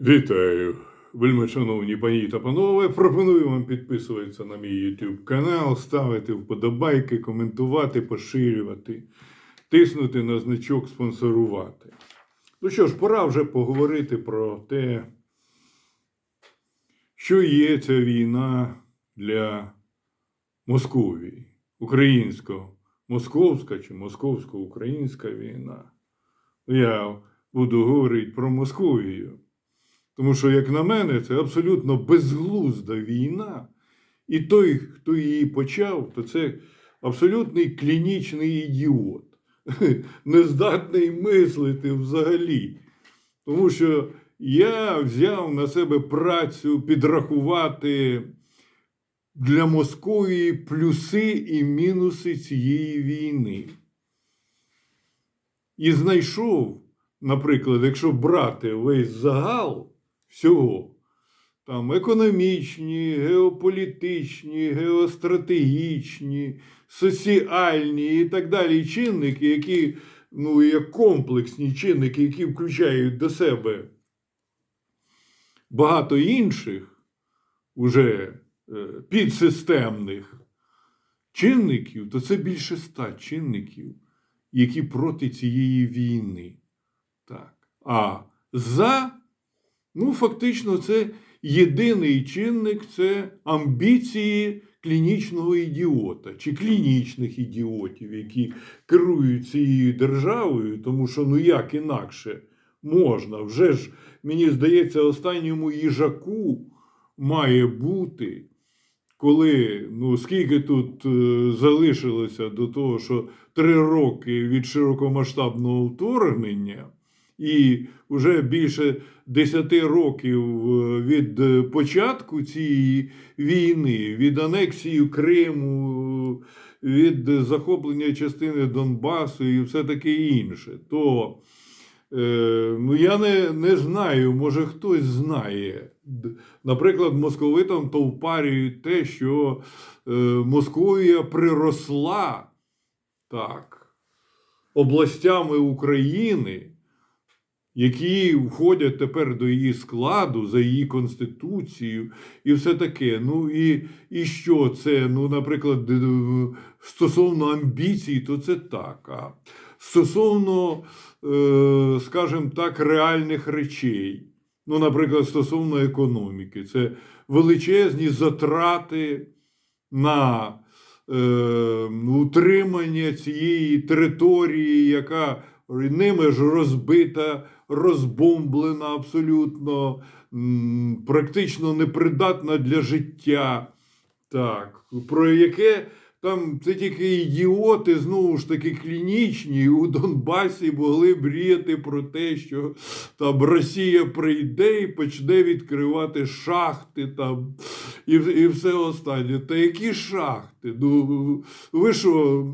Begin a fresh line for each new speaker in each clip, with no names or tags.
Вітаю, вельми шановні пані та панове. Пропоную вам підписуватися на мій YouTube канал, ставити вподобайки, коментувати, поширювати, тиснути на значок спонсорувати. Ну що ж, пора вже поговорити про те, що є ця війна для Московії, українсько-московська чи московсько-українська війна. Я буду говорити про Московію. Тому що, як на мене, це абсолютно безглузда війна. І той, хто її почав, то це абсолютний клінічний ідіот, нездатний мислити взагалі. Тому що я взяв на себе працю підрахувати для Московії плюси і мінуси цієї війни. І знайшов, наприклад, якщо брати весь загал всього, там економічні, геополітичні, геостратегічні, соціальні і так далі чинники, які, ну, як комплексні чинники, які включають до себе багато інших уже е, підсистемних чинників, то це більше ста чинників, які проти цієї війни. Так. А за, ну, фактично, це єдиний чинник це амбіції клінічного ідіота чи клінічних ідіотів, які керують цією державою, тому що ну як інакше можна. Вже ж, мені здається, останньому їжаку має бути. Коли ну скільки тут е, залишилося до того, що три роки від широкомасштабного вторгнення, і вже більше 10 років е, від е, початку цієї війни, від анексії Криму, від захоплення частини Донбасу і все таке інше, то е, ну, я не, не знаю, може хтось знає. Наприклад, московитам товпарюють те, що е, Московія приросла так, областями України, які входять тепер до її складу за її конституцією, і все таке. Ну і, і що це? Ну, наприклад, д- стосовно амбіцій, то це так. А стосовно, е, скажімо так, реальних речей. Ну, наприклад, стосовно економіки, це величезні затрати на е, утримання цієї території, яка ними ж розбита, розбомблена абсолютно, практично непридатна для життя. Так, про яке там це тільки ідіоти, знову ж таки, клінічні у Донбасі могли мріяти про те, що там Росія прийде і почне відкривати шахти там і, і все останнє. Та які шахти? Ну, ви що?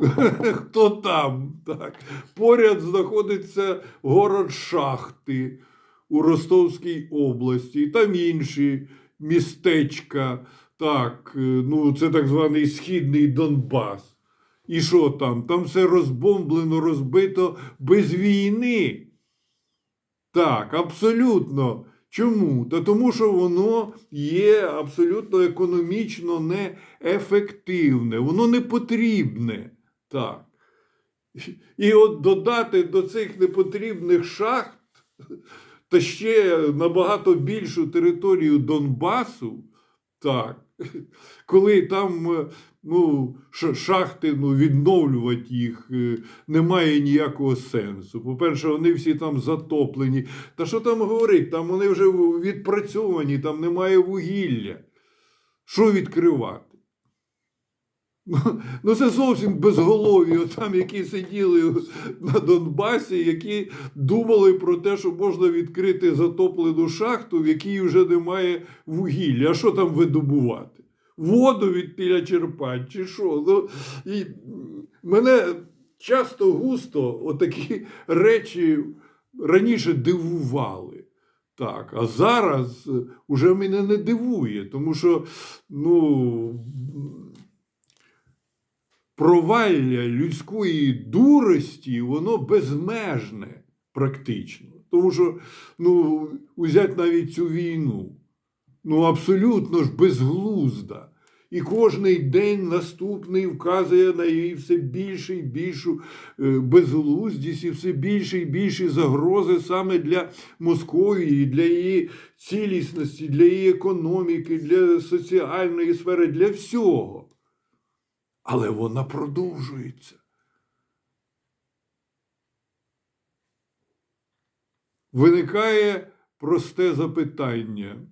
Хто там? Так. Поряд знаходиться город Шахти у Ростовській області, і там інші містечка. Так, е, ну це так званий Східний Донбас. І що там? Там все розбомблено, розбито без війни. Так, абсолютно. Чому? Та тому, що воно є абсолютно економічно неефективне, воно не потрібне. Так. І от додати до цих непотрібних шахт та ще набагато більшу територію Донбасу, так, коли там ну, шахти, ну, відновлювати їх е, немає ніякого сенсу. По-перше, вони всі там затоплені. Та що там говорить? Там вони вже відпрацьовані, там немає вугілля. Що відкривати? Ну, це зовсім безголові, там, які сиділи на Донбасі, які думали про те, що можна відкрити затоплену шахту, в якій вже немає вугілля. А що там видобувати? Воду від тіля черпати, чи що? Ну, і мене часто густо отакі речі раніше дивували. Так, а зараз уже мене не дивує, тому що ну, провалля людської дурості, воно безмежне практично. Тому що ну, узять навіть цю війну. Ну, абсолютно ж безглузда. І кожний день наступний вказує на її все більше і більшу е, безглуздість і все більше і більші загрози саме для Московії, для її цілісності, для її економіки, для соціальної сфери, для всього. Але вона продовжується. Виникає просте запитання: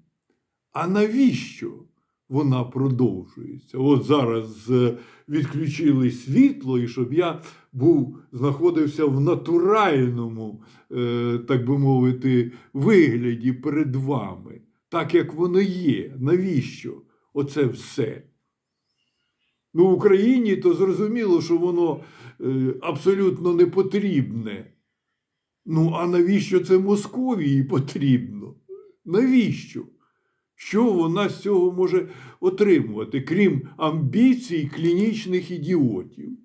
а навіщо вона продовжується? От зараз е, відключили світло, і щоб я був, знаходився в натуральному, е, так би мовити, вигляді перед вами, так як воно є. Навіщо? Оце все. Ну, Україні то зрозуміло, що воно е, абсолютно не потрібне. Ну, а навіщо це Московії потрібно? Навіщо? Що вона з цього може отримувати, крім амбіцій клінічних ідіотів?